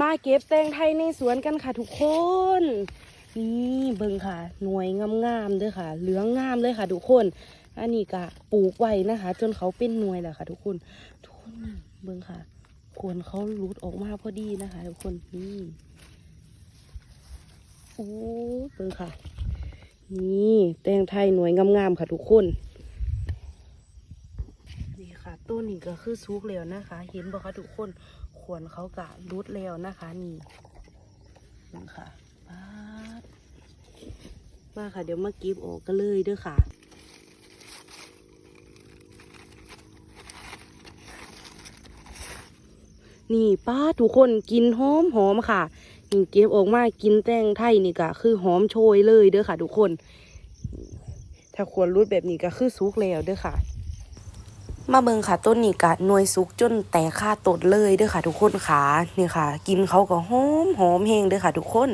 มาเก็บแตงไทยในสวนกันค่ะทุกคน นี่เบิ่งค่ะ หน่วยงามๆเด้อค่ะ เหลืองงามเลยค่ะทุกคน อันนี้ก็ปลูกไว้นะคะ จนเขาเป็นหน่วยแล้วค่ะ ทุกคน ทุกคนเบิ่งค่ะควรเขาหลุดออกมาพอดีนะคะ ทุกคนนี่โอ้เบิ่งค่ะ นี่แตงไทยหน่วยงามๆค่ะทุกคน ค่ะ ต้นนี้ก็คือซุกแล้วนะคะ เห็นบอกคะทุกคนขวนเขากะรุดแล้วนะคะนี่นี่ค่ะปามาค่ะ เดี๋ยวมากิบออกกันเลยเด้อค่ะนี่ป้าทุกคนกินหอมหอมค่ะนี่เก็บออกมากินแตงไทยนี่ก็คือหอมโชยเลยเด้อค่ะ ทุกคน ถ้าควรรุดแบบนี้ก็คือซุกแล้วเด้อค่ะ มาเบิงค่ะต้นนี้กะหน่วยสุกจนแตกค่าตดเลยเด้อค่ะ ทุกคนค่ะนี่ค่ะ กินเขาก็หอมหอมเฮงเด้อค่ะ ทุกคน